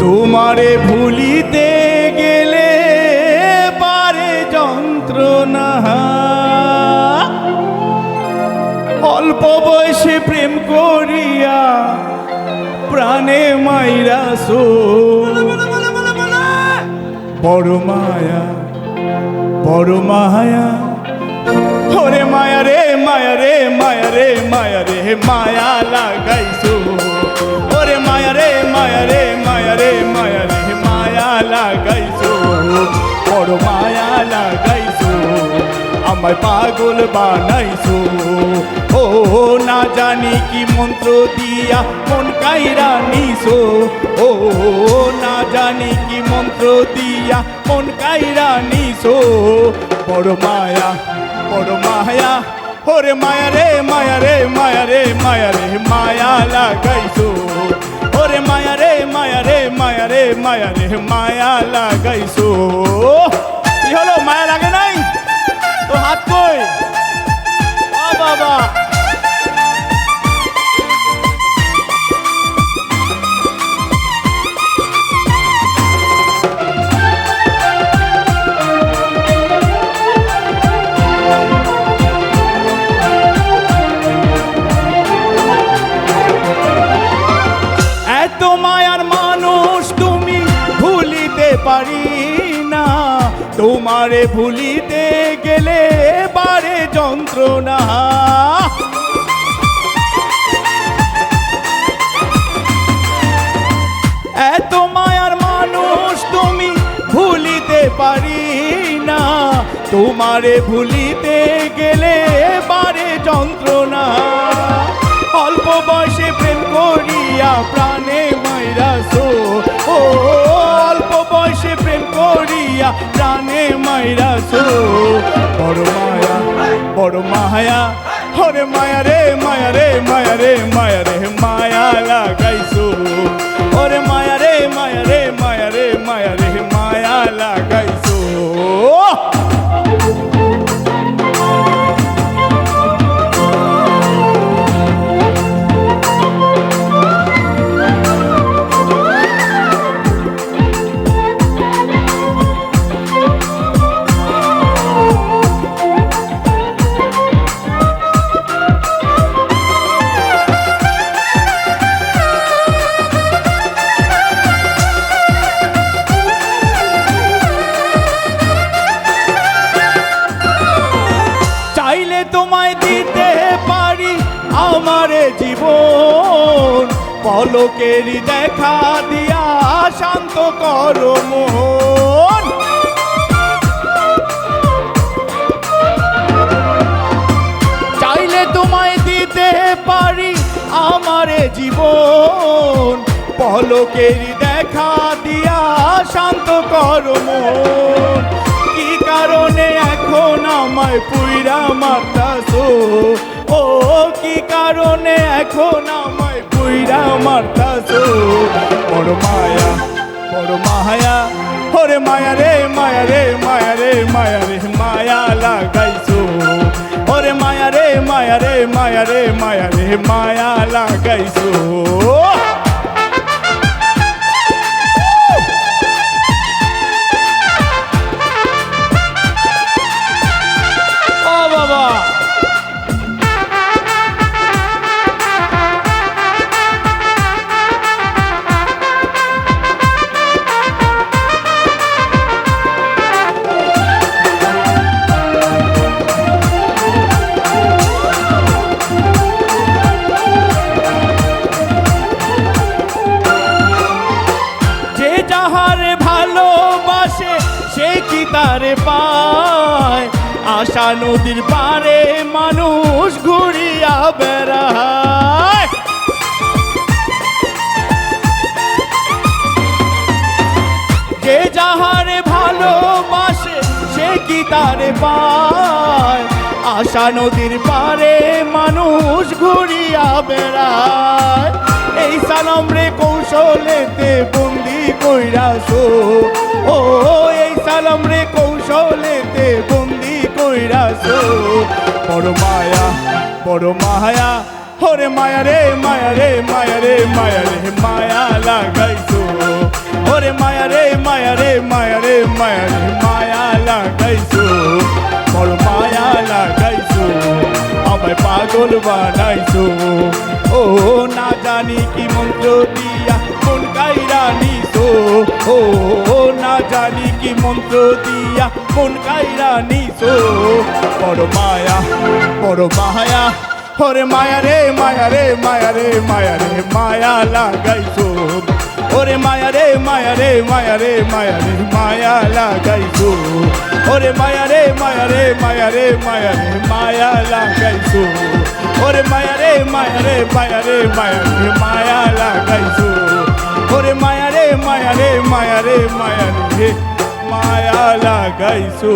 তোমারে ভুলিতে গেলে পারে যন্ত্রণা। অল্প বয়সে প্রেম করিয়া প্রাণে মাইরা সো বড় মায়া বড় মায়া। হরে মায়া রে মায়া রে মায়া রে মায়া রে, মায়া লাগাইছো। মায়া রে মায়া রে মায়া রে মায়া রে মায়া লাগাইছো বড় মায়া লাগাইছো আমায় পাগল বানাইছো ও না জানি কি মন্ত্র দিয়া মন কাইরা নিছো ও না জানি কি মন্ত্র দিয়া মন কাইরা নিছো বড় মায়া বড় মায়া ওরে মায়া রে মায়া রে মায়া রে মায়া রে মায়া লাগাইছো মায়া রে মায়া লাগাইছো কি হলো মায়া লাগে নাই তো হাত কই বাবা পারি না। তোমারে ভুলিতে গেলে বারে যন্ত্রণা। এত মায়ার মানুষ তুমি ভুলিতে পারি না। তোমারে ভুলিতে গেলে করিয়া প্রাণে মাইরাসো বড় মায়া বড় মায়া, হরে মায়া রে মায়া রে মায়া রে মায়া রে, মায়া লাগাইছো। ওরে মায়া রে মায়া রে মায়া রে মায়া রে। তোমায় দিতে পারি আমারে জীবন। পলকেরই দেখা দিয়া শান্ত করো চাইলে তোমায় দিতে পারি আমারে জীবন। পলকেরই দেখা দিয়া শান্ত করো কি কারণে এখন আমায় পুইরা মারতাছো? ও, কি কারণে এখন আমায় পুইরা মারতাছো? বড় মায়া বড় মায়া, ওরে মায়া রে মায়া রে মায়া রে মায়া রে, মায়া লাগাইছো। ওরে মায়া রে মায়া রে মায়া রে মায়া রে, মায়া লাগাইছো। তারে পায়। আশা নদীর পারে মানুষ ঘুরিয়া বেড়ায়। যে যাহারে ভালোবাসে, সে কি তারে পায়? আশা নদীর পারে মানুষ ঘুরিয়া বেড়ায়। এই সালাম রে কৌশলেতে বন্দি কইরাছো ও সালাম রে কৌশলেতে বন্দি কইরাছো বড় মায়া বড় মায়া ওরে মায়া রে মায়া রে মায়া রে মায়া রে, মায়া লাগাইছো। ওরে মায়া রে মায়া রে মায়া রে মায়া রে, মায়া লাগাইছো। বড় মায়া লাগাইছো, আমায় পাগল বানাইছো। ও, না জানি কি মন্ত্র দিয়া কোন কাইরা নিছো। ও জানি কি মন্ত্র দিয়া কোন কাইরা নিছো বড় মায়া বড় মায়া ওরে মায়া রে মায়া রে মায়া রে মায়া রে মায়া লাগাইছো ওরে মায়া রে মায়া রে মায়া রে মায়া রে মায়া লাগাইছো ওরে মায়া রে মায়া রে মায়া রে মায়া রে মায়া লাগাইছো ওরে মায়া রে মায়া রে মায়া রে মায়া রে মায়া লাগাইছো মায়া রে মায়া রে মায়া রে মায়া লাগাইছো